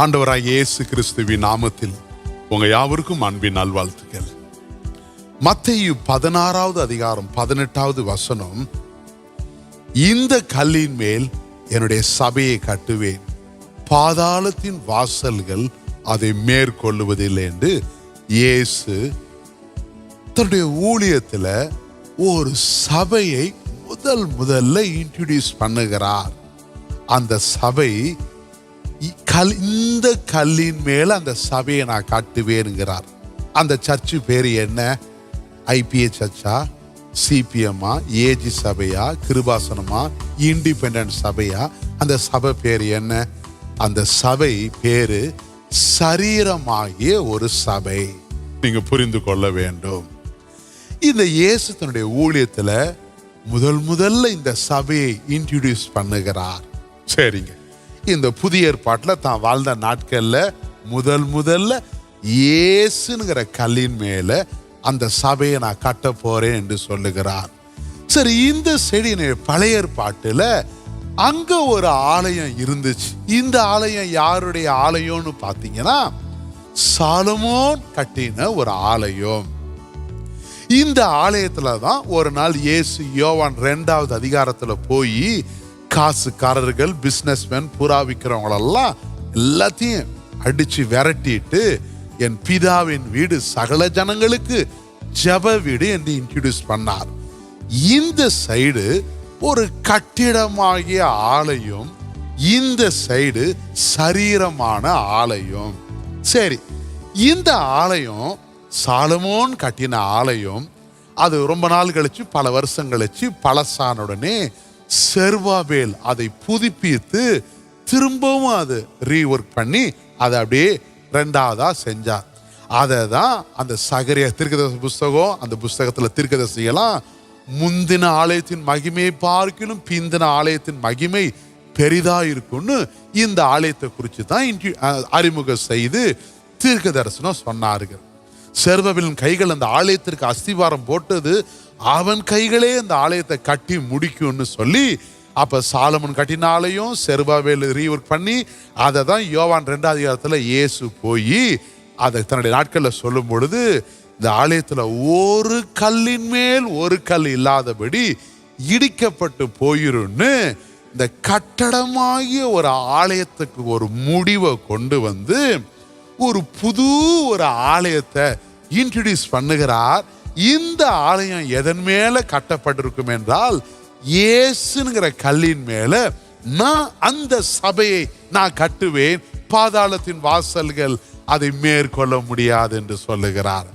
ஆண்டவராய் இயேசு கிறிஸ்துவின் நாமத்தில் உங்க யாவருக்கும் அன்பின் நல்வாழ்த்துக்கள். மத்தேயு பதினாறாவது அதிகாரம் பதினெட்டாவது வசனம் இந்த கல்லின் மேல் என்னுடைய சபையை கட்டுவேன். பாதாளத்தின் வாசல்கள் அதை மேற்கொள்ளுவதில்லை என்று இயேசு தன்னுடைய ஊழியத்துல ஒரு சபையை முதல் முதல்ல இன்ட்ரடியூஸ் பண்ணுகிறார். அந்த சபை கல் இந்த கல்லின் மேல அந்த சபையை நான் காட்டுவேனுங்கிறார். அந்த சர்ச்சு பேர் என்ன? ஐபிஏ சர்ச்சா? சிபிஎம்மா? ஏஜி சபையா? கிருபாசனமா? இண்டிபெண்டன்ட் சபையா? அந்த சபை பேர் என்ன? அந்த சபை பேரு சரீரமாகிய ஒரு சபை. நீங்க புரிந்து கொள்ள வேண்டும். இந்த இயேசு தன்னுடைய முதல் முதல்ல இந்த சபையை இன்ட்ரடியூஸ் பண்ணுகிறார். சரிங்க. இந்த புதிய ஏற்பாட்டில் தான் வாழ்ந்த நாட்களில் முதல் முதல்ல இயேசுங்கிற கல்லின் மேலே அந்த சபையை நான் கட்ட போறேன் என்று சொல்லுகிறார். சரி இந்த செடி பழைய ஏற்பாட்டில் அங்க ஒரு ஆலயம் இருந்துச்சு. இந்த ஆலயம் யாருடைய ஆலயம்னு பார்த்தீங்கன்னா சாலமோன் கட்டின ஒரு ஆலயம். இந்த ஆலயத்துல தான் ஒரு நாள் இயேசு யோவான் ரெண்டாவது அதிகாரத்தில் போய் காசுக்காரர்கள் பிஸ்னஸ்மேன் புறா விற்கிறவங்களெல்லாம் எல்லாத்தையும் அடித்து விரட்டிட்டு என் பிதாவின் வீடு சகல ஜனங்களுக்கு ஜப வீடு என்று இன்ட்ரடியூஸ் பண்ணார். இந்த சைடு ஒரு கட்டிடமாகிய ஆலயம் இந்த சைடு சரீரமான ஆலயம். சரி இந்த ஆலயம் சாலமோன் கட்டின ஆலயம் அது ரொம்ப நாள் கழிச்சு பல வருஷம் கழிச்சு பழசான உடனே செர்வாவேல் அதை புதுப்பித்து திரும்பவும் அது ரீஒர்க் பண்ணி அதை அப்படியே ரெண்டாவதா செஞ்சார். அதை தான் அந்த சகரிய தீர்க்கதரிசி புஸ்தகம் அந்த புஸ்தகத்தில் தீர்க்கதரிசியெல்லாம் முந்தின ஆலயத்தின் மகிமையை பார்க்கிலும் பிந்தின ஆலயத்தின் மகிமை பெரிதா இருக்கும்னு இந்த ஆலயத்தை குறித்து தான் இன்ட்ரி- அறிமுகம் செய்து தீர்க்க தரிசனம் சொன்னார்கள். செர்வவிலின் கைகள் அந்த ஆலயத்திற்கு அஸ்திவாரம் போட்டது அவன் கைகளே அந்த ஆலயத்தை கட்டி முடிக்கும்னு சொல்லி அப்போ சாலமன் கட்டினாலையும் செருபாவேல் செர்வாவேல் ரீஒர்க் பண்ணி அதை தான் யோவான் ரெண்டாவது காலத்தில் இயேசு போய் அதை தன்னுடைய நாட்களில் சொல்லும் பொழுது இந்த ஆலயத்தில் ஒரு கல்லின் மேல் ஒரு கல் இல்லாதபடி இடிக்கப்பட்டு போயிரும்னு இந்த கட்டடமாகிய ஒரு ஆலயத்துக்கு ஒரு முடிவை கொண்டு வந்து ஒரு புது ஒரு ஆலயத்தை இன்ட்ரடியூஸ் பண்ணுகிறார். இந்த ஆலயம் எதன் மேல கட்டப்பட்டிருக்கும் என்றால் இயேசுங்கிற கல்லின் மேல நான் அந்த சபையை நான் கட்டுவேன். பாதாளத்தின் வாசல்கள் அதை மேற்கொள்ள முடியாது என்று சொல்லுகிறார்.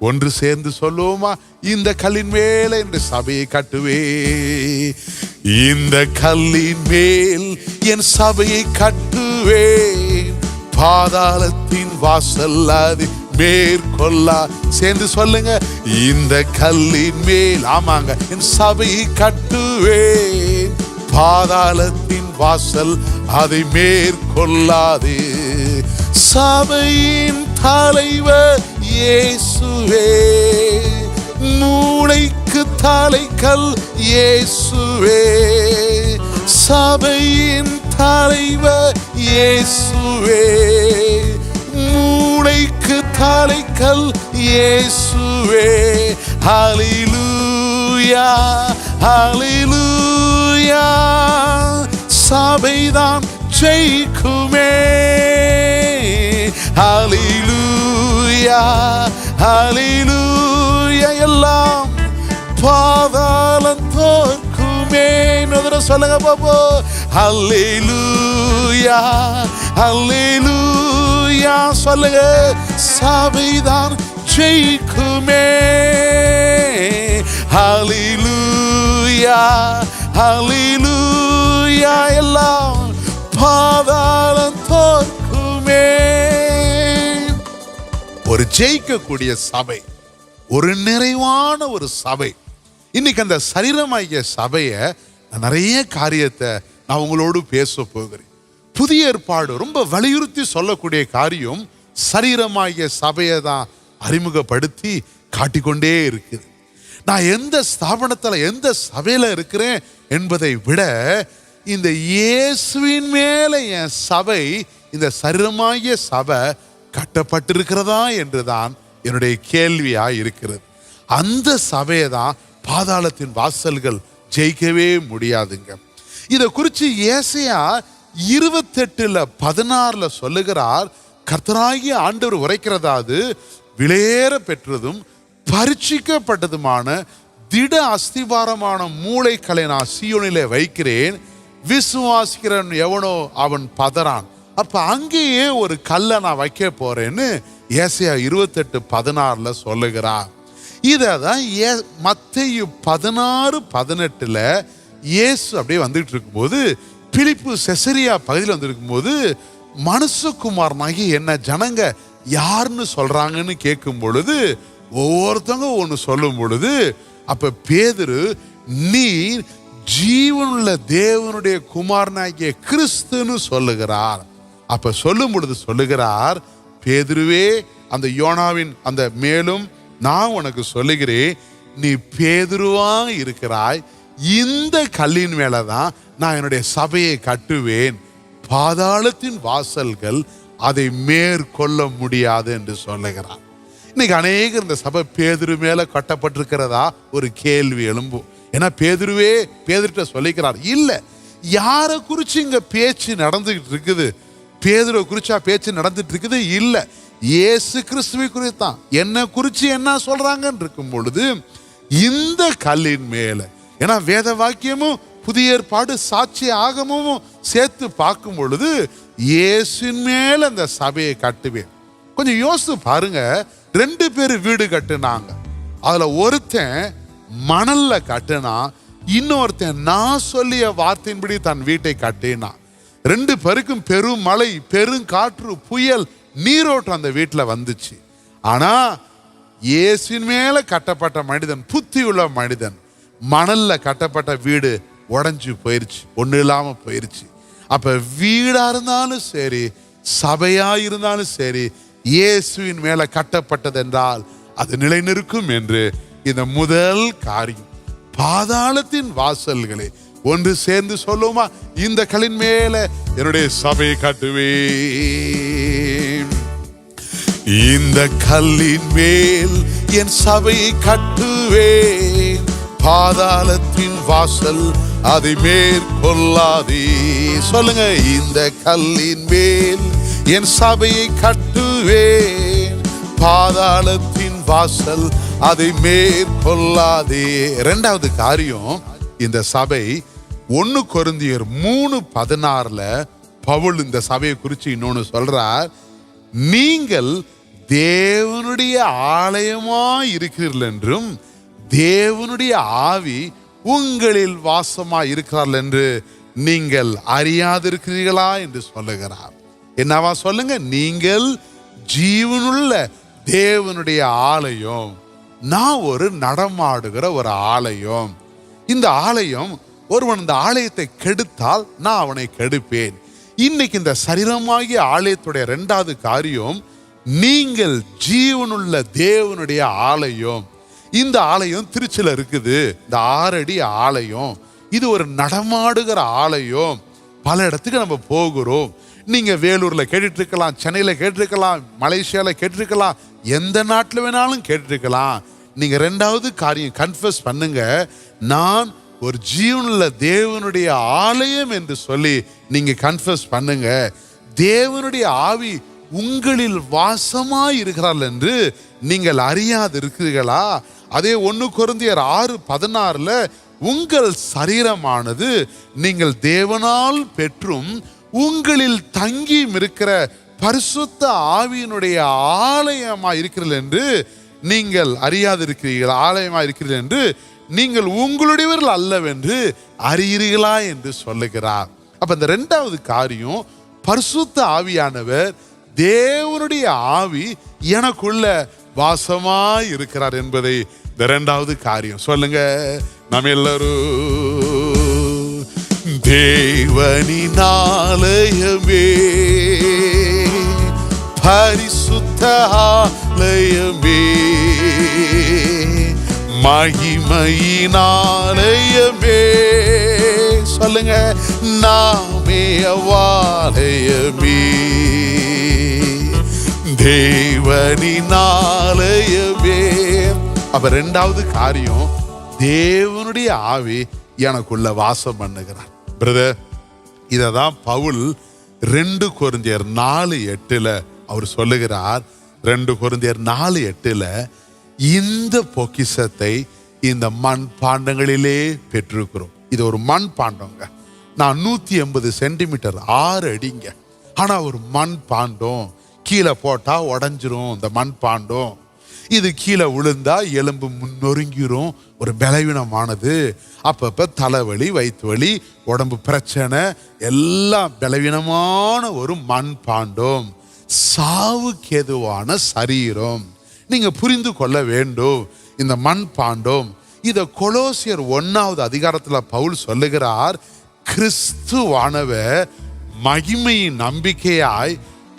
ஒன்று சேர்ந்து சொல்லுவோமா? இந்த கல்லின் மேல இந்த சபையை கட்டுவே இந்த கல்லின் மேல் என் சபையை கட்டுவேன். பாதாளத்தின் வாசல் அது மேற்கொள்ளா. சேர்ந்து சொல்லுங்க இந்த கல்லின் மேல் ஆமாங்க என் சபையை கட்டுவேன். பாதாளத்தின் வாசல் அதை மேற்கொள்ளாது. சபையின் தலைவர் இயேசுவே. மூளைக்கு தலைக்கல் இயேசுவே. சபையின் தலைவர் இயேசுவே. மூளைக்கு தலைக்கல் இயேசுவே. ஹலிலூயா ஹலிலூயா சபைதான் ஜெயிக்குமே. ஹலிலூயா ஹலிலூயா எல்லாம் பாதாளம் தோற்குமே. சொல்லுங்க பாப்போ ஹலிலூயா அல்லேலூயா சொல்லுங்க. சபைதான் ஜெயிக்குமே. அலிலூயா ஹalleluya எல்லாம் பாதாளம் தோற்குமே. ஒரு ஜெயிக்கக்கூடிய சபை ஒரு நிறைவான ஒரு சபை. இன்னைக்கு அந்த சரீரமாகிய சபையை நிறைய காரியத்தை நான் உங்களோடு பேச போகிறேன். புதிய ஏற்பாடு ரொம்ப வலியுறுத்தி சொல்லக்கூடிய காரியம் சரீரமாகிய சபையை தான் அறிமுகப்படுத்தி காட்டிக்கொண்டே இருக்குது. நான் எந்த ஸ்தாபனத்தில் எந்த சபையில் இருக்கிறேன் என்பதை விட இந்த இயேசுவின் மேலே என் சபை இந்த சரீரமாகிய சபை கட்டப்பட்டிருக்கிறதா என்றுதான் என்னுடைய கேள்வியாக இருக்கிறது. அந்த சபையை தான் பாதாளத்தின் வாசல்கள் ஜெயிக்கவே முடியாதுங்க. இதை குறித்து ஏசையா இருபத்தெட்டுல பதினாறுல சொல்லுகிறார் கர்த்தராகிய ஆண்டவர் உரைக்கிறதாவது விலையேற பெற்றதும் பரீட்சிக்கப்பட்டதுமான திட அஸ்திவாரமான மூளைகளை நான் சீயோனிலே வைக்கிறேன். விசுவாசிக்கிறன் எவனோ அவன் பதறான். அப்ப அங்கேயே ஒரு கல்லை நான் வைக்க போறேன்னு ஏசையா இருபத்தெட்டு பதினாறுல சொல்லுகிறார். இதை தான் ஏ மத்தையு பதினாறு பதினெட்டுல இயேசு அப்படியே வந்துட்டு இருக்கும்போது பிலிப்பு செசரியா பகுதியில் வந்திருக்கும் போது மனுஷகுமாரனாகி என்ன ஜனங்க யாருன்னு சொல்கிறாங்கன்னு கேட்கும் பொழுது ஒவ்வொருத்தவங்க ஒன்று சொல்லும் பொழுது அப்போ பேதரு நீ ஜீவனுள்ள தேவனுடைய குமாரனாகிய கிறிஸ்துன்னு சொல்லுகிறார். அப்போ சொல்லும் பொழுது சொல்லுகிறார் பேதுருவே அந்த யோனாவின் அந்த மேலும் நான் உனக்கு சொல்லுகிறேன் நீ பேதுருவா இருக்கிறாய் இந்த கல்லின் மேலதான் நான் என்னுடைய சபையை கட்டுவேன். பாதாளத்தின் வாசல்கள் அதை மேற்கொள்ள முடியாது என்று சொல்லுகிறார். இன்னைக்கு அநேகர் இந்த சபை பேதுரு மேல கட்டப்பட்டிருக்கிறதா? ஒரு கேள்வி எழும்பும். ஏன்னா பேதுருவே பேதுருட்ட சொல்லிக்கிறார். இல்லை யாரை குறிச்சு இங்க பேச்சு நடந்துகிட்டு இருக்குது? பேதுரை குறிச்சா பேச்சு நடந்துட்டு இருக்குது? இல்லை ஏசு கிறிஸ்துவை குறித்தான். என்ன குறிச்சு என்ன சொல்றாங்கன்னு இருக்கும் பொழுது இந்த கல்லின் மேல ஏன்னா வேத வாக்கியமும் புதிய ஏற்பாடு சாட்சி ஆகமும் சேர்த்து பார்க்கும் பொழுது இயேசுவின் மேல் அந்த சபையை கட்டுவேன். கொஞ்சம் யோசித்து பாருங்க ரெண்டு பேர் வீடு கட்டுனாங்க. அதில் ஒருத்தன் மணலில் கட்டுனா இன்னொருத்தன் நான் சொல்லிய வார்த்தையின்படி தன் வீட்டை கட்டினான் ரெண்டு பேருக்கும் பெரும் மழை புயல் நீரோட்டம் அந்த வீட்டில் வந்துச்சு. ஆனால் இயேசுவின் மேலே கட்டப்பட்ட மனிதன் புத்தி உள்ள மனிதன் மணலில் கட்டப்பட்ட வீடு உடஞ்சி போயிருச்சு ஒன்றும் இல்லாமல் போயிருச்சு. அப்போ வீடாக இருந்தாலும் சரி சபையாக இருந்தாலும் சரி இயேசுவின் மேலே கட்டப்பட்டதென்றால் அது நிலைநிற்கும் என்று இந்த முதல் காரியம். பாதாளத்தின் வாசல்களே ஒன்று சேர்ந்து சொல்லுமா இந்த களின் மேல என்னுடைய சபையை கட்டுவேன். இந்த கல்லின் மேல் என் சபையை கட்டுவேன். பாதாளத்தின் வாசல் அதை மேற்கொள்ளாதே சொல்லுங்க இந்த கல்லின் மேல் என் சபையை கட்டுவேன். பாதாளத்தின் வாசல் அதை மேற்கொள்ளாதே ரெண்டாவது காரியம் இந்த சபை ஒன்னு கொருந்தியர் மூணு பதினாறுல பவுல் இந்த சபையை குறித்து இன்னொன்று சொல்றார். நீங்கள் தேவனுடைய ஆலயமா இருக்கிறீர்கள் என்றும் தேவனுடைய ஆவி உங்களில் வாசமா இருக்கிறார் என்று நீங்கள் அறியாதிருக்கிறீர்களா என்று சொல்லுகிறார். என்னவா சொல்லுங்க? நீங்கள் ஜீவனுள்ள தேவனுடைய ஆலயம். நான் ஒரு நடமாடுகிற ஒரு ஆலயம். இந்த ஆலயம் ஒருவன் இந்த ஆலயத்தை கெடுத்தால் நான் அவனை கெடுப்பேன். இன்னைக்கு இந்த சரீரமாகிய ஆலயத்துடைய ரெண்டாவது காரியம் நீங்கள் ஜீவனுள்ள தேவனுடைய ஆலயம். இந்த ஆலயம் திருச்சியில் இருக்குது. இந்த ஆறடி ஆலயம். இது ஒரு நடமாடுகிற ஆலயம். பல இடத்துக்கு நம்ம போகிறோம். நீங்கள் வேலூரில் கேட்டுட்ருக்கலாம் இருக்கலாம் கேட்டிருக்கலாம் மலேசியாவில் கேட்டிருக்கலாம் எந்த நாட்டில் வேணாலும் கேட்டிருக்கலாம் நீங்கள் ரெண்டாவது காரியம் கன்ஃபஸ் பண்ணுங்க. நான் ஒரு ஜீவனில் தேவனுடைய ஆலயம் என்று சொல்லி நீங்கள் கன்ஃபஸ் பண்ணுங்க. தேவனுடைய ஆவி உங்களில் வாசமாக இருக்கிறாள் என்று நீங்கள் அறியாது இருக்கிறீர்களா அதே ஒன்று குருந்தியர் ஆறு பதினாறுல உங்கள் சரீரமானது நீங்கள் தேவனால் பெற்றும் உங்களில் தங்கியும் இருக்கிற பரிசுத்த ஆவியினுடைய ஆலயமா இருக்கிறீர்கள் என்று நீங்கள் அறியாதிருக்கிறீர்கள். ஆலயமா இருக்கிறீர்கள் என்று நீங்கள் உங்களுடையவர்கள் அல்லவென்று அறியீர்களா என்று சொல்லுகிறார். அப்ப இந்த ரெண்டாவது காரியம் பரிசுத்த ஆவியானவர் தேவனுடைய ஆவி எனக்குள்ள வாசமாய் இருக்கிறார் என்பதை இந்த இரண்டாவது காரியம். சொல்லுங்க நம்ம எல்லாரும் தேவனினாலயமே பரிசுத்த ஆலயமே மகிமையினாலயமே. சொல்லுங்க நாமே அவாலயமே தேவனினாலயமே அப்ப ரெண்டாவது காரியம் தேவனுடைய ஆவி எனக்குள்ள வாசம் பண்ணுகிறார். பிரதர் இதை தான் பவுல் ரெண்டு கொரிந்தியர் நாலு எட்டில் அவர் சொல்லுகிறார். ரெண்டு கொரிந்தியர் நாலு எட்டில் இந்த பொக்கிஷத்தை இந்த மண் பாண்டங்களிலே பெற்றிருக்கிறோம். இது ஒரு மண் பாண்டங்க. நான் நூற்றி எண்பது சென்டிமீட்டர் ஆறு அடிங்க. ஆனால் ஒரு மண் பாண்டம் கீழே போட்டால் உடஞ்சிரும் இந்த மண் பாண்டும். இது கீழே விழுந்தா எலும்பு முன்னொருங்கிரும் ஒரு பலவீனமானது. அப்பப்போ தலைவலி வயிற்று வலி உடம்பு பிரச்சனை எல்லாம் பலவீனமான ஒரு மண் பாண்டும். சாவுக்கு எதுவான சரீரம். நீங்கள் புரிந்து கொள்ள வேண்டும் இந்த மண் பாண்டம். இதை கொலோசியர் ஒன்றாவது அதிகாரத்தில் பவுல் சொல்லுகிறார் கிறிஸ்துவானவர் மகிமையின் நம்பிக்கையாய்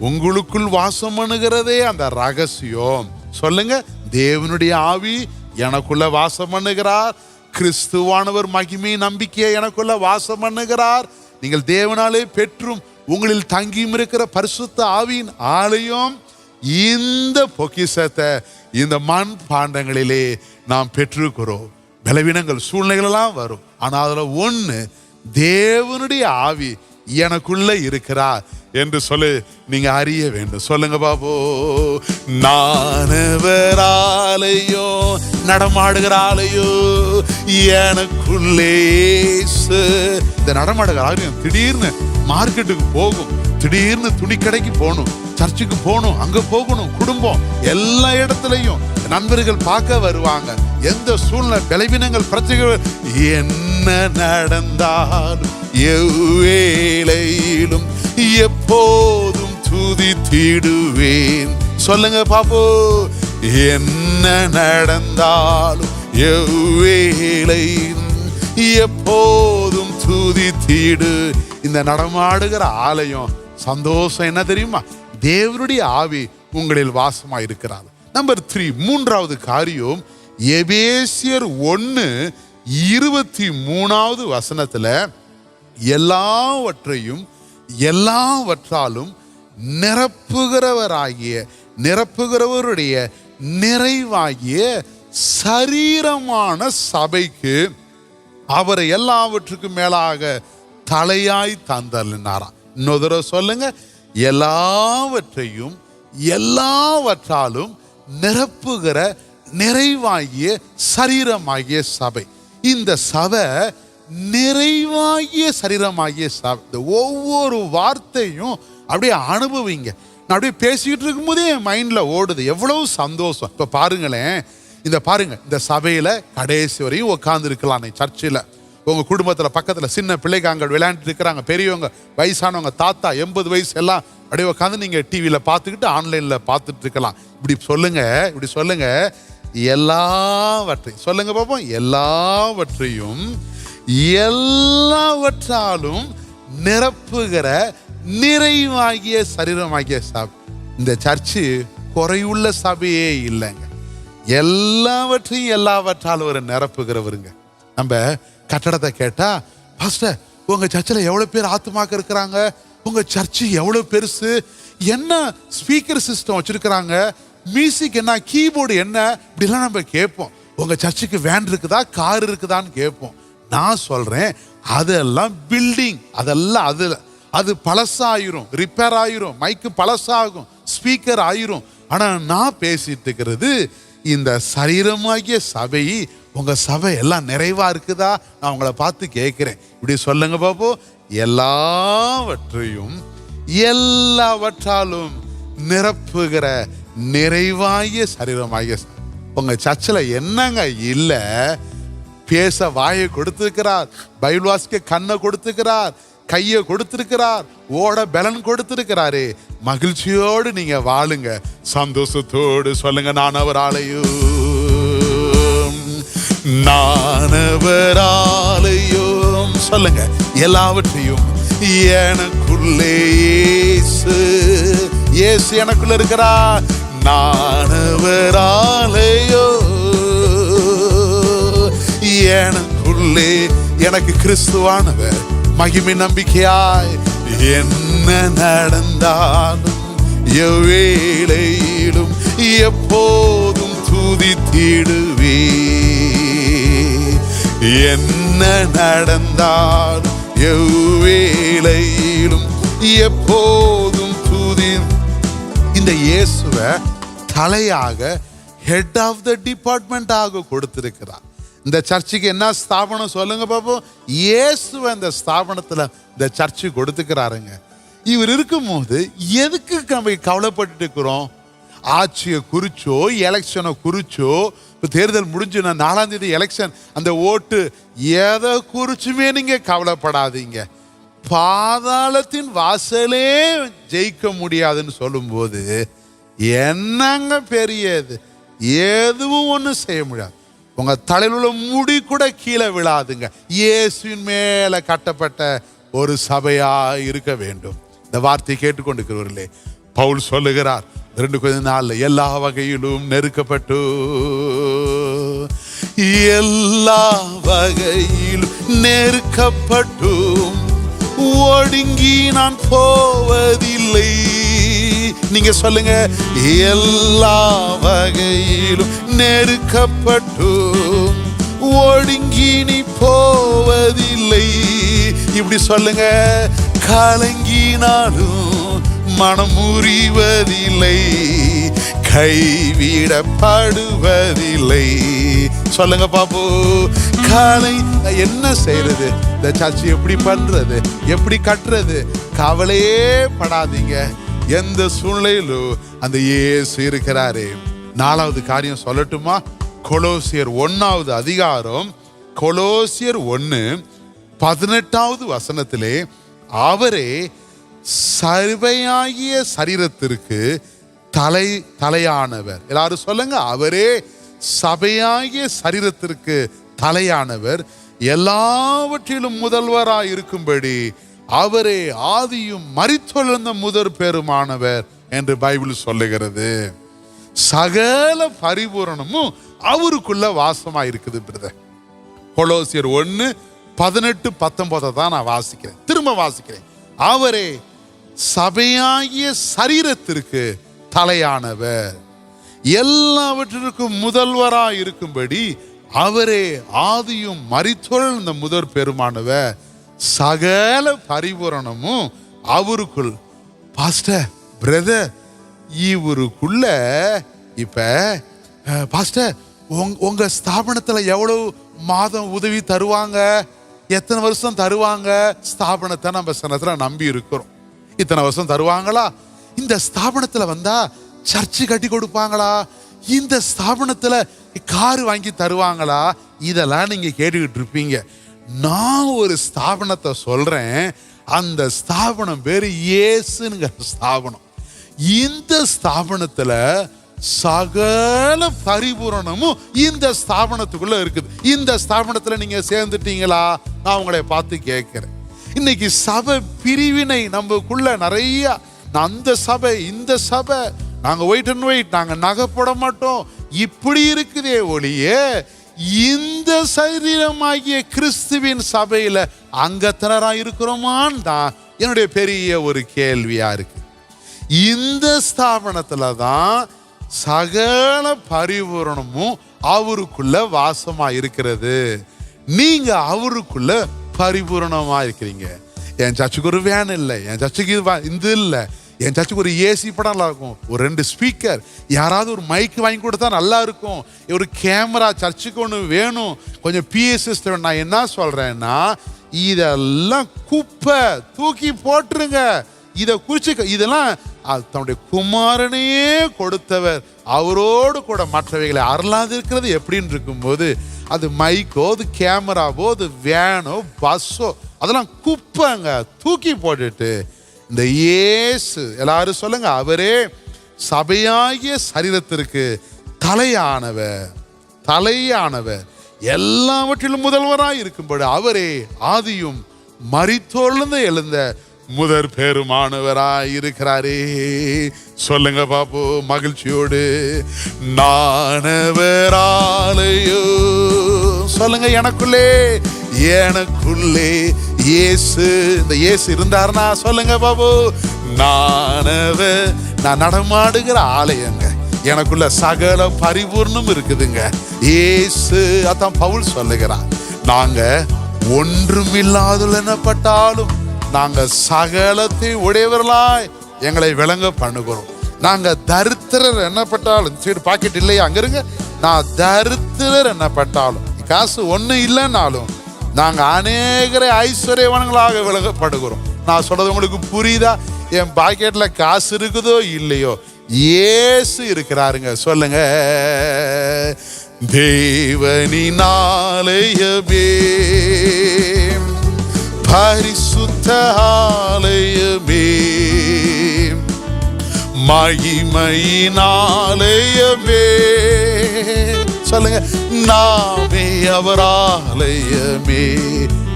உங்களுக்குள் வாசம் பண்ணுகிறதே அந்த ரகசியம். சொல்லுங்க தேவனுடைய ஆவி எனக்குள்ள வாசம் பண்ணுகிறார் கிறிஸ்துவானவர் மகிமை நம்பிக்கையை எனக்குள்ள வாசம் பண்ணுகிறார் நீங்கள் தேவனாலே பெற்றும் உங்களில் தங்கியும் இருக்கிற பரிசுத்த ஆவியின் ஆலயம் இந்த பொக்கிஷத்தை இந்த மண் பாண்டங்களிலே நாம் பெற்றிருக்கிறோம். பலவீனங்கள் சூழ்நிலைகள் எல்லாம் வரும். ஆனால் அதில் ஒன்று தேவனுடைய ஆவி எனக்குள்ள இருக்கிறார் என்று சொல்லி நீங்க அறிய வேண்டும். சொல்லுங்க பாபு. நானவராலையோ நடமாடுகிறாலையோ எனக்குள்ளே இந்த நடமாடுகிற ஆலயம் திடீர்னு மார்க்கெட்டுக்கு போகும். திடீர்னு துணி கடைக்கு போகணும் சர்ச்சுக்கு போகணும் அங்க போகணும் குடும்பம் எல்லா இடத்துலையும் நண்பர்கள் பார்க்க வருவாங்க. எந்த சூழ்நிலை விளைவினங்கள் பிரச்சனைகள் என்ன நடந்தாலும் எவ்வேளையிலும் எப்போதும் துதித்திடுவேன். சொல்லுங்க பாப்போ என்ன நடந்தாலும் எவ்வேளையிலும் எப்போதும் துதித்திடு. இந்த நடமாடுகிற ஆலயம் சந்தோஷம் என்ன தெரியுமா? தேவனுடைய ஆவி உங்களில் வாசமாக இருக்கிறார் நம்பர் த்ரீ மூன்றாவது காரியம் எபேசியர் ஒன்று இருபத்தி மூணாவது வசனத்தில் எல்லாவற்றையும் எல்லாவற்றாலும் நிரப்புகிறவராகிய நிரப்புகிறவருடைய நிறைவாகிய சரீரமான சபைக்கு அவரை எல்லாவற்றுக்கும் மேலாக தலையாய் தந்தலினாராம் இன்னொரு தடவை சொல்லுங்க. எல்லாவற்றையும் எல்லாவற்றாலும் நிரப்புகிற நிறைவாகிய சரீரமாகிய சபை. இந்த சபை நிறைவாகிய சரீரமாகிய சபை இந்த ஒவ்வொரு வார்த்தையும் அப்படியே அனுபவிங்க. நான் அப்படியே பேசிக்கிட்டு இருக்கும்போதே என் மைண்டில் ஓடுது. எவ்வளவு சந்தோஷம். இப்போ பாருங்களேன். இந்த பாருங்க இந்த சபையில் கடைசி வரையும் உட்காந்துருக்கலாம் நீ சர்ச்சில். உங்கள் குடும்பத்தில் பக்கத்தில் சின்ன பிள்ளைங்க விளையாண்டுட்டு இருக்கிறாங்க பெரியவங்க வயசானவங்க தாத்தா எண்பது வயசு எல்லாம் அப்படியே உட்காந்து நீங்கள் டிவியில் பார்த்துக்கிட்டு ஆன்லைனில் பார்த்துட்டு இருக்கலாம். இப்படி சொல்லுங்க இப்படி சொல்லுங்க. எல்லாவற்றையும் சொல்லுங்க பாப்போம். எல்லாவற்றையும் எல்லாவற்றாலும் நிரப்புகிற நிறைவாகிய சரீரமாகிய சபை. இந்த சர்ச்சு குறையுள்ள சபையே இல்லைங்க. எல்லாவற்றையும் எல்லாவற்றாலும் ஒரு நிரப்புகிறவருங்க. நம்ம கட்டடத்தை கேட்டா பாஸ்டர் உங்க சர்ச்சில் எவ்வளோ பேர் ஆத்துமாக்க இருக்கிறாங்க? உங்க சர்ச்சு எவ்வளோ பெருசு? என்ன ஸ்பீக்கர் சிஸ்டம் வச்சிருக்கிறாங்க? மியூசிக் என்ன? கீபோர்டு என்ன? இப்படிலாம் நம்ம கேட்போம். உங்க சர்ச்சுக்கு வேன் இருக்குதா? கார் இருக்குதான்னு கேட்போம். நான் சொல்கிறேன் அதெல்லாம் பில்டிங் அதெல்லாம் அது அது பழசாயிரும் ரிப்பேர் ஆயிரும் மைக்கு பழசாகும் ஸ்பீக்கர் ஆயிரும். ஆனால் நான் பேசிட்டு இருக்கிறது இந்த சரீரமாகிய சபை உங்கள் சபை எல்லாம் நிறைவாக இருக்குதா? நான் உங்களை பார்த்து கேட்குறேன். இப்படி சொல்லுங்க பாப்போ எல்லாவற்றையும் எல்லாவற்றாலும் நிரப்புகிற நிறைவாகிய சரீரமாகிய உங்கள் சர்ச்சில் என்னங்க இல்லை? பேச வாயை கொடுத்திருக்கிறார். பைபிள் வாசிக்க கண்ணை கொடுத்திருக்கிறார். கையை கொடுத்திருக்கிறார். ஓட பலன் கொடுத்திருக்கிறாரு. மகிழ்ச்சியோடு நீங்க வாழுங்க. சந்தோஷத்தோடு சொல்லுங்க நான் அவர் ஆலயம் நான் அவர் சொல்லுங்க எல்லாவற்றையும். எனக்குள்ளே இயேசு இயேசு எனக்குள்ள இருக்கிறார். நான் அவர் எனக்குள்ளே எனக்கு கிறிஸ்துவானவர். மகிமை நம்பிக்கையாய் என்ன நடந்தாலும் எவ்வேளையிலும் எப்போதும் துதித்திடுவே என்ன நடந்தாலும் எவ்வேளையிலும் எப்போதும் துதி இந்த இயேசுவை தலையாக ஹெட் ஆஃப் த டிபார்ட்மெண்ட் ஆக கொடுத்திருக்கிறார். இந்த சர்ச்சுக்கு என்ன ஸ்தாபனம் சொல்லுங்க பாப்போம். இயேசுவை இந்த ஸ்தாபனத்தில் இந்த சர்ச்சு கொடுத்துக்கிறாருங்க. இவர் இருக்கும்போது எதுக்கு நம்ம கவலைப்பட்டு இருக்கிறோம்? ஆட்சியை குறிச்சோ எலெக்ஷனை குறிச்சோ இப்போ தேர்தல் முடிஞ்சு நான் நாலாம் தேதி எலெக்ஷன் அந்த ஓட்டு எதை குறிச்சுமே நீங்கள் கவலைப்படாதீங்க. பாதாளத்தின் வாசலே ஜெயிக்க முடியாதுன்னு சொல்லும்போது என்னங்க பெரியது? எதுவும் ஒன்றும் செய்ய முடியாது. உங்க தலையில் உள்ள முடி கூட கீழே விழாதுங்க. இயேசுவின் மேல கட்டப்பட்ட ஒரு சபையா இருக்க வேண்டும். இந்த வார்த்தை கேட்டுக்கொண்டிருக்கிறவர்களே பவுல் சொல்லுகிறார் ரெண்டு கொஞ்ச நாள்ல எல்லா வகையிலும் நெருக்கப்பட்டு எல்லா வகையிலும் நெருக்கப்பட்டும். ஒடுங்கி நான் போவதில்லை. நீங்க சொல்லுங்க எல்லா வகையிலும் நெருக்கப்பட்டும். ஒடுங்கி நீ போவதில்லை. இப்படி சொல்லுங்க கலங்கினாலும் மனம் முறிவதில்லை. கைவிடப்படுவதில்லை சொல்லுங்க பாப்பு காலை என்ன செய்யறது இந்த சர்ச்சு எப்படி பண்றது? எப்படி கட்டுறது? கவலையே படாதீங்க. எந்த சூழ்நிலையிலும் அந்த இயேசு இருக்கிறாரே. நாலாவது காரியம் சொல்லட்டுமா? கொலோசியர் ஒன்னாவது அதிகாரம் கொலோசியர் ஒன்று பதினெட்டாவது வசனத்திலே அவரே சர்வையாகிய சரீரத்திற்கு தலை தலையானவர். எல்லாரும் சொல்லுங்க அவரே சபையாகிய சரீரத்திற்கு தலையானவர். எல்லாவற்றிலும் முதல்வராய் இருக்கும்படி அவரே ஆதியும் மறித்தொழுந்த முதற் பெருமானவர் என்று பைபிள் சொல்லுகிறது. சகல பரிபூரணமும் அவருக்குள்ள வாசமா இருக்குது பிரதர் கொலோசியர் ஒன்று பதினெட்டு பத்தொன்பதை தான் நான் வாசிக்கிறேன். திரும்ப வாசிக்கிறேன். அவரே சபையாகிய சரீரத்திற்கு தலையானவர். எல்லாவற்றிற்கும் முதல்வராக இருக்கும்படி அவரே ஆதியும் மறித்தொழல் இந்த முதற் பெருமானவர் சகல பரிபூரணமும் அவருக்குள். பாஸ்டர் பிரதர் இவருக்குள்ள இப்ப பாஸ்டர் உங் உங்க ஸ்தாபனத்துல எவ்வளவு மாதம் உதவி தருவாங்க? எத்தனை வருஷம் தருவாங்க? ஸ்தாபனத்தை நம்ம சனத்துல நம்பி இருக்கிறோம். இத்தனை வருஷம் தருவாங்களா? இந்த ஸ்தாபனத்துல வந்தா சர்ச்சு கட்டி கொடுப்பாங்களா? இந்த ஸ்தாபனத்துல கார் வாங்கி தருவாங்களா? இதெல்லாம் நீங்க கேட்டுக்கிட்டு இருப்பீங்க. நான் ஒரு ஸ்தாபனத்தை சொல்கிறேன் அந்த ஸ்தாபனம் பேர் இயேசுங்கிற ஸ்தாபனம். இந்த ஸ்தாபனத்தில் சகல பரிபூரணமும் இந்த ஸ்தாபனத்துக்குள்ள இருக்குது. இந்த ஸ்தாபனத்துல நீங்க சேர்ந்துட்டீங்களா? நான் உங்களை பார்த்து கேட்கிறேன். இன்னைக்கு சபை பிரிவினை நம்மக்குள்ள நிறைய நான் அந்த சபை இந்த சபை. நாங்க ஒயிட் அண்ட் ஒயிட் நாங்க நகை போட மாட்டோம். இப்படி இருக்குதே ஒளியே இந்த சரீரமாகிய கிறிஸ்துவின் சபையில் அங்கத்தினராக இருக்கிறோமான் தான் என்னுடைய பெரிய ஒரு கேள்வியாக இருக்கு. இந்த ஸ்தாபனத்தில் தான் சகல பரிபூரணமும் அவருக்குள்ள வாசமாக இருக்கிறது. நீங்க அவருக்குள்ள பரிபூரணமாக இருக்கிறீங்க. என் சர்ச்சுக்கு ஒரு வேன் இல்லை என் சர்ச்சுக்கு வா- இது இல்லை. என் சர்ச்சுக்கு ஒரு ஏசி படம் நல்லா இருக்கும் ஒரு ரெண்டு ஸ்பீக்கர் யாராவது ஒரு மைக் வாங்கி கொடுத்தா நல்லா இருக்கும் ஒரு கேமரா சர்ச்சுக்கு ஒன்று வேணும். கொஞ்சம் பிஏ சிஸ்டம் நான் என்ன சொல்கிறேன்னா இதெல்லாம் குப்பை. தூக்கி போட்டுருங்க. இதை குறிச்சு இதெல்லாம் தன்னுடைய குமாரனையே கொடுத்தவர். அவரோடு கூட மற்றவைகளை அருளாது இருக்கிறது எப்படின்னு இருக்கும்போது அது மைக்கோ அது கேமராவோ அது வேனோ பஸ்ஸோ அதெல்லாம் குப்பைங்க. தூக்கி போட்டுட்டு இந்த இயேசு எல்லாரும் சொல்லுங்க அவரே சபையாகிய சரீரத்திற்கு தலையானவர் தலையானவர். எல்லாவற்றிலும் முதல்வராய் இருக்கும்படி அவரே ஆதியும் மறித்தோழ்ந்து எழுந்த முதற் பெருமானவராய் இருக்கிறாரே. சொல்லுங்க பாப்போ மகிழ்ச்சியோடு. நானவராலையோ. சொல்லுங்க எனக்குள்ளே எனக்குள்ளே இயேசு. இந்த இயேசு இருந்தாருன்னா சொல்லுங்க பாபு. நானவ நான் நடமாடுகிற ஆலயங்க. எனக்குள்ள சகல பரிபூர்ணம் இருக்குதுங்க. இயேசு அதான் பவுல் சொல்லுகிறான் நாங்க ஒன்றுமில்லாதுள்ள என்னப்பட்டாலும் நாங்க சகலத்தை உடையவர்களாய் எங்களை விளங்க பண்ணுகிறோம். நாங்க தரித்திரர் என்னப்பட்டாலும் சீடு பாக்கெட் இல்லையா? அங்க இருங்க. நான் தரித்திரர் என்னப்பட்டாலும் காசு ஒன்றும் இல்லைன்னாலும் நாங்கள் அநேகரை ஐஸ்வர்யவான்களாக விலகப்படுகிறோம். நான் சொல்கிறது உங்களுக்கு புரியுதா? என் பாக்கெட்டில் காசு இருக்குதோ இல்லையோ? ஏசு இருக்கிறாருங்க சொல்லுங்க. தேவனினாலயமே பரிசுத்த ஆலயமே மகிமையினாலயமே. சொல்லுங்க நாமே அவராலயமே.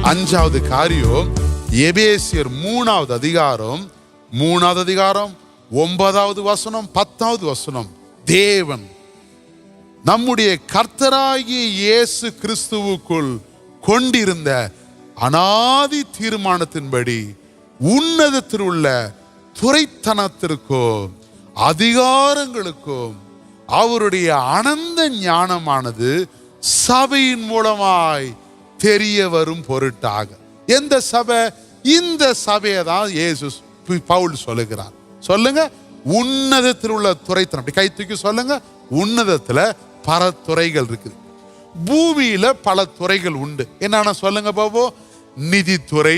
அஞ்சாவது காரியம் எபேசியர் மூணாவது அதிகாரம் மூணாவது அதிகாரம் ஒன்பதாவது வசனம் பத்தாவது வசனம். தேவன் நம்முடைய கர்த்தராகிய இயேசு கிறிஸ்துவுக்குள் கொண்டிருந்த அனாதி தீர்மானத்தின்படி உன்னதத்தில் உள்ள துறைத்தனத்திற்கும் அதிகாரங்களுக்கும் அவருடைய அனந்த ஞானமானது சபையின் மூலமாய் தெரிய வரும் பொருட்டாக. எந்த சபை? இந்த சபையை தான் இயேசு பவுல் சொல்லுகிறார். சொல்லுங்க உன்னதத்தில் உள்ள துறைத்தனம். அப்படி கை தூக்கி சொல்லுங்க உன்னதத்துல பல துறைகள் இருக்குது. பூமியில பல துறைகள் உண்டு. என்னன்னா சொல்லுங்க பாபோ நிதித்துறை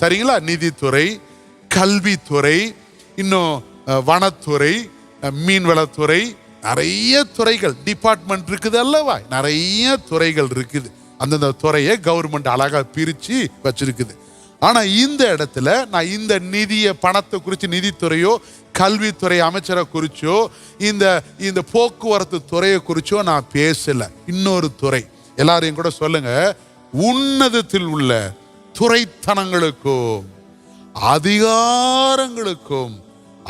சரிங்களா? நிதித்துறை கல்வித்துறை இன்னும் வனத்துறை மீன்வளத்துறை நிறைய துறைகள் டிபார்ட்மெண்ட் இருக்குது அல்லவா? நிறைய துறைகள் இருக்குது. அந்தந்த துறையை கவர்மெண்ட் அழகாக பிரித்து வச்சிருக்குது. ஆனால் இந்த இடத்துல நான் இந்த நிதியை பணத்தை குறித்து நிதித்துறையோ கல்வித்துறை அமைச்சரை குறிச்சோ இந்த இந்த போக்குவரத்து துறையை குறிச்சோ நான் பேசலை. இன்னொரு துறை. எல்லாரையும் கூட சொல்லுங்க. உன்னதத்தில் உள்ள துறைத்தனங்களுக்கும் அதிகாரங்களுக்கும்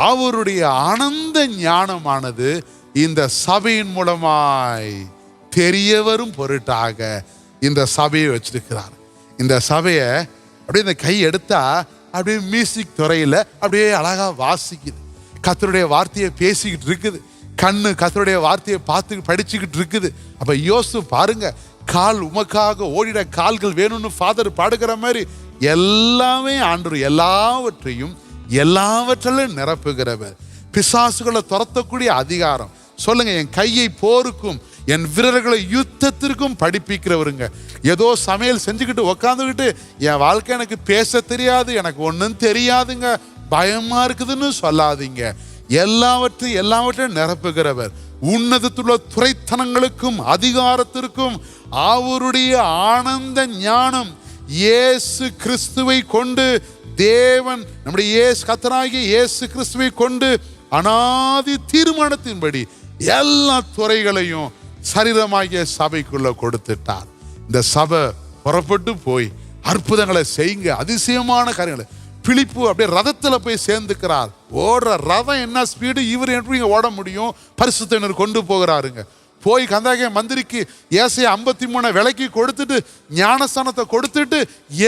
அவருடைய அனந்த ஞானமானது இந்த சபையின் மூலமாய் தெரிய வரும் பொருட்டாக இந்த சபையை வச்சிருக்கிறார். இந்த சபையை அப்படியே இந்த கை எடுத்தா அப்படியே மியூசிக் துறையில் அப்படியே அழகா வாசிக்குது. கத்தருடைய வார்த்தையை பேசிக்கிட்டு இருக்குது. கண்ணு கத்தருடைய வார்த்தையை பார்த்து படிச்சுக்கிட்டு இருக்குது. அப்போ யோசு பாருங்க கால் உமக்காக ஓடிட கால்கள் வேணும்னு ஃபாதர் பாடுகிற மாதிரி எல்லாமே ஆண்டு எல்லாவற்றையும் எல்லாவற்றிலும் நிரப்புகிறவர். பிசாசுகளை துரத்தக்கூடிய அதிகாரம் சொல்லுங்க என் கையை போருக்கும் என் வீரர்களை யுத்தத்திற்கும் படிப்பிக்கிறவருங்க. ஏதோ சமையல் செஞ்சுக்கிட்டு உக்காந்துக்கிட்டு என் வாழ்க்கை எனக்கு பேச தெரியாது எனக்கு ஒன்றும் தெரியாதுங்க. பயமா இருக்குதுன்னு சொல்லாதீங்க. எல்லாவற்றையும் எல்லாவற்றையும் நிரப்புகிறவர். உன்னதத்துள்ள துறைத்தனங்களுக்கும் அதிகாரத்திற்கும் அவருடைய ஆனந்த ஞானம் இயேசு கிறிஸ்துவை கொண்டு தேவன் நம்முடைய இயேசு கத்தனாகிய இயேசு கிறிஸ்துவை கொண்டு அனாதி தீர்மானத்தின்படி எல்லா துறைகளையும் சரீரமாகிய சபைக்குள்ள கொடுத்துட்டார். இந்த சபை புறப்பட்டு போய் அற்புதங்களை செய்யுங்க அதிசயமான காரியங்களை. பிழிப்பு அப்படியே ரதத்தில் போய் சேர்ந்துக்கிறார். ஓடுற ரதம் என்ன ஸ்பீடு இவர் எப்படி ஓட முடியும்? பரிசுத்தினர் கொண்டு போகிறாருங்க. போய் கந்தாகிய மந்திரிக்கு ஏசைய ஐம்பத்தி மூணு விலைக்கு கொடுத்துட்டு ஞானஸ்தானத்தை கொடுத்துட்டு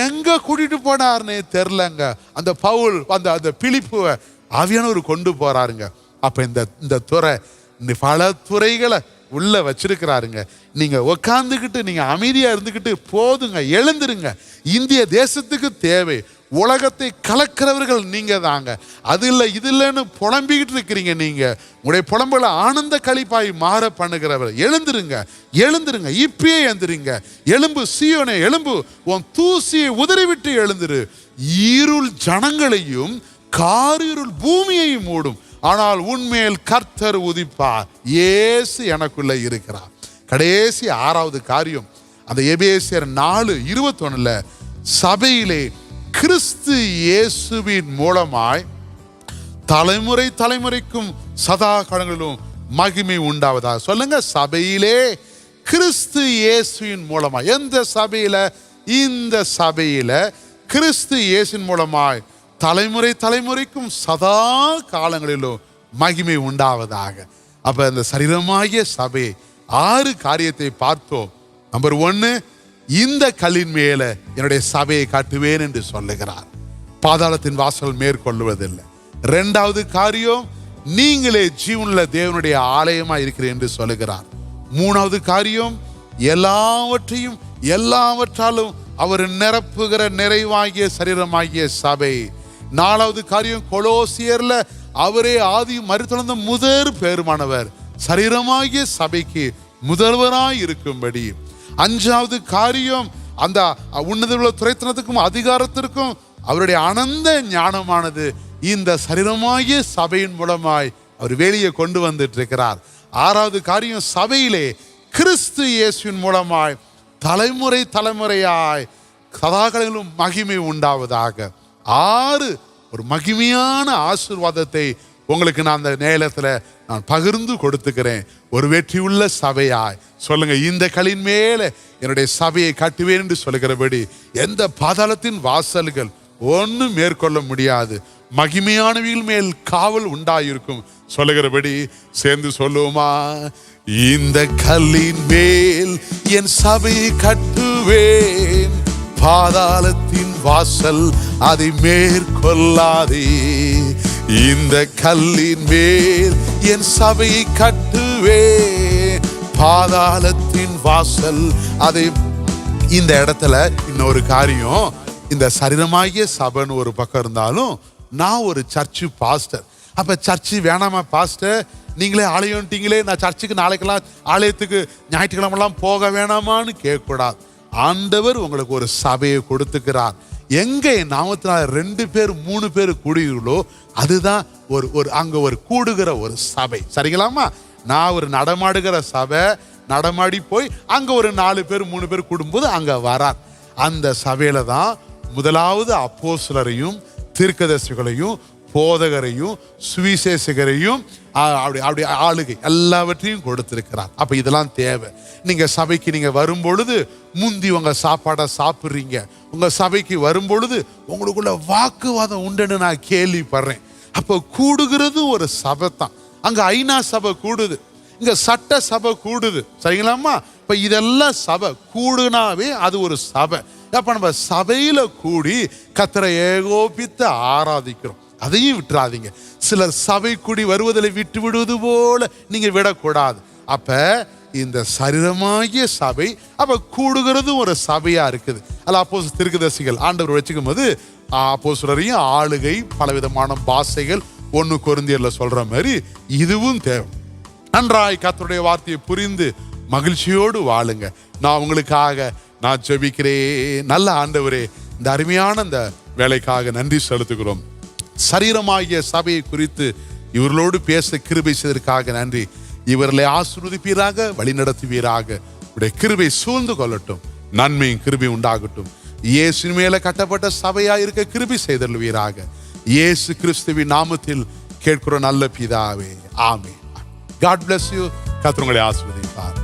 எங்க கூட்டிட்டு போனார்னே தெரிலங்க அந்த பவுல் அந்த அந்த பிழிப்புவை ஆவியானவர் கொண்டு போறாருங்க. அப்ப இந்த இந்த துறை இந்த பல துறைகளை உள்ளே வச்சிருக்கிறாருங்க. நீங்கள் உக்காந்துக்கிட்டு நீங்கள் அமைதியாக இருந்துக்கிட்டு போதுங்க எழுந்துருங்க. இந்திய தேசத்துக்கு தேவை. உலகத்தை கலக்கிறவர்கள் நீங்கள் தாங்க. அது இல்லை இது இல்லைன்னு புலம்பிக்கிட்டு இருக்கிறீங்க நீங்கள் உங்களுடைய புலம்புகளை ஆனந்த கழிப்பாய் மாற பண்ணுகிறவர். எழுந்துருங்க எழுந்துருங்க இப்பயே எழுந்துருங்க. எலும்பு சீயோனே எலும்பு உன் தூசியை உதறிவிட்டு எழுந்துரு. இருள் ஜனங்களையும் காரிருள் பூமியையும் மூடும். ஆனால் உண்மையில் கர்த்தர் உதிப்பார். இயேசு எனக்குள்ளே இருக்கிறார். கடைசி ஆறாவது காரியம் அந்த எபேசியர் நாலு இருபத்தொன்னுல சபையிலே கிறிஸ்து இயேசுவின் மூலமாய் தலைமுறை தலைமுறைக்கும் சதா காலங்களிலும் மகிமை உண்டாவதா சொல்லுங்க சபையிலே கிறிஸ்து இயேசுவின் மூலமா எந்த சபையில? இந்த சபையில கிறிஸ்து இயேசுவின் மூலமாய் தலைமுறை தலைமுறைக்கும் சதா காலங்களிலும் மகிமை உண்டாவதாக. அப்ப இந்த சரீரமாகிய சபை ஆறு காரியத்தை பார்த்தோம் நம்பர் ஒன்னு இந்த கல்லின் மேல என்னுடைய சபையை காட்டுவேன் என்று சொல்லுகிறார். பாதாளத்தின் வாசல் மேற்கொள்வதில்லை இரண்டாவது காரியம் நீங்களே ஜீவனில் தேவனுடைய ஆலயமா இருக்கிறேன் என்று சொல்லுகிறார். மூணாவது காரியம் எல்லாவற்றையும் எல்லாவற்றாலும் அவர் நிரப்புகிற நிறைவாகிய சரீரமாகிய சபை நாலாவது காரியம் கொலோசியர்ல அவரே ஆதி மறுத்தளர்ந்த முதற் பெருமானவர். சரீரமாகிய சபைக்கு முதல்வராய் இருக்கும்படி. அஞ்சாவது காரியம் அந்த உன்னத துறைத்தனத்துக்கும் அதிகாரத்திற்கும் அவருடைய அனந்த ஞானமானது இந்த சரீரமாகிய சபையின் மூலமாய் அவர் வெளியே கொண்டு வந்துட்டு இருக்கிறார் ஆறாவது காரியம் சபையிலே கிறிஸ்து இயேசுவின் மூலமாய் தலைமுறை தலைமுறையாய் சதாகளிலும் மகிமை உண்டாவதாக. ஆறு ஒரு மகிமையான ஆசீர்வாதத்தை உங்களுக்கு நான் அந்த நேரத்தில் நான் பகிர்ந்து கொடுத்துக்கிறேன். ஒரு வெற்றியுள்ள சபையாய். சொல்லுங்க இந்த களின் மேலே என்னுடைய சபையை கட்டுவேன் என்று சொல்லுகிறபடி எந்த பாதாளத்தின் வாசல்கள் ஒன்றும் மேற்கொள்ள முடியாது. மகிமையானவிகள் மேல் காவல் உண்டாயிருக்கும். சொல்லுகிறபடி சேர்ந்து சொல்லுவோமா? இந்த கல்லின் மேல் என் சபையை கட்டுவேன். பாதாளத்தின் வாசல் அதை மேற்கொள்ளாதே. இந்த கல்லின் மேல் என் சபையை கட்டுவே. பாதாளத்தின் வாசல் அதை இந்த இடத்துல இன்னொரு காரியம் இந்த சரீரமாகிய சபைன்னு ஒரு பக்கம் இருந்தாலும் நான் ஒரு சர்ச்சு பாஸ்டர். அப்ப சர்ச்சு வேணாமா பாஸ்டர்? நீங்களே ஆலயம்ட்டீங்களே நான் சர்ச்சுக்கு நாளைக்கெல்லாம் ஆலயத்துக்கு ஞாயிற்றுக்கிழமெல்லாம் போக வேணாமான்னு கேட்கக்கூடாது. ஆண்டவர் உங்களுக்கு ஒரு சபையை கொடுத்துக்கிறார். எங்கே என் ரெண்டு பேர் மூணு பேர் கூடுகிறீர்களோ அதுதான் ஒரு ஒரு அங்கே ஒரு கூடுகிற ஒரு சபை. சரிங்களாமா நான் ஒரு நடமாடுகிற சபை நடமாடி போய் அங்கே ஒரு நாலு பேர் மூணு பேர் கூடும்போது அங்கே வரார். அந்த சபையில் தான் முதலாவது அப்போஸ்லரையும் தீர்க்கதரிசிகளையும் போதகரையும் சுவிசேஷகரையும் அப்படி அப்படி ஆளுகை எல்லாவற்றையும் கொடுத்துருக்கிறார். அப்போ இதெல்லாம் தேவை. நீங்கள் சபைக்கு நீங்கள் வரும்பொழுது முந்தி உங்கள் சாப்பாடை சாப்பிட்றீங்க. உங்கள் சபைக்கு வரும்பொழுது உங்களுக்குள்ள வாக்குவாதம் உண்டுன்னு நான் கேள்விப்படுறேன். அப்போ கூடுகிறது ஒரு சபை தான். அங்கே ஐநா சபை கூடுது. இங்கே சட்ட சபை கூடுது. சரிங்களாம்மா? இப்போ இதெல்லாம் சபை. கூடுனாவே அது ஒரு சபை. அப்போ நம்ம சபையில் கூடி கத்தரை ஏகோபித்து ஆராதிக்கிறோம். அதையும் விட்டுறாதீங்க. சிலர் சபை கூடி வருவதில் விட்டு விடுவது போல நீங்கள் விடக்கூடாது. அப்போ இந்த சரீரமாகிய சபை அப்போ கூடுகிறதும் ஒரு சபையாக இருக்குது. அல்ல அப்போ திருக்குதர்சிகள் ஆண்டவர் வச்சுக்கும் போது அப்போஸ்தலரையும் ஆளுகை பலவிதமான பாஷைகள் ஒன்று குருந்தியரில் சொல்கிற மாதிரி இதுவும் தேவை. நன்றாய் கத்தருடைய வார்த்தையை புரிந்து மகிழ்ச்சியோடு வாழுங்க. நான் உங்களுக்காக நான் ஜெபிக்கிறேன். நல்ல ஆண்டவரே இந்த அருமையான இந்த வேலைக்காக நன்றி செலுத்துகிறோம். சரீரமாகிய சபையை குறித்து இவர்களோடு பேச கிருபை செய்ததற்காக நன்றி. இவர்களை ஆசிர்வதிப்பீராக வழிநடத்துவீராக. உடைய கிருபை சூழ்ந்து கொள்ளட்டும். நன்மையும் கிருபை உண்டாகட்டும். இயேசு மேல கட்டப்பட்ட சபையாக இருக்க கிருபி செய்தல்வீராக இயேசு கிறிஸ்துவின் நாமத்தில் கேட்கிற நல்ல பிதாவே. ஆமே காட் பிளஸ் யூ கத்திரங்களை ஆஸ்வதிப்பார்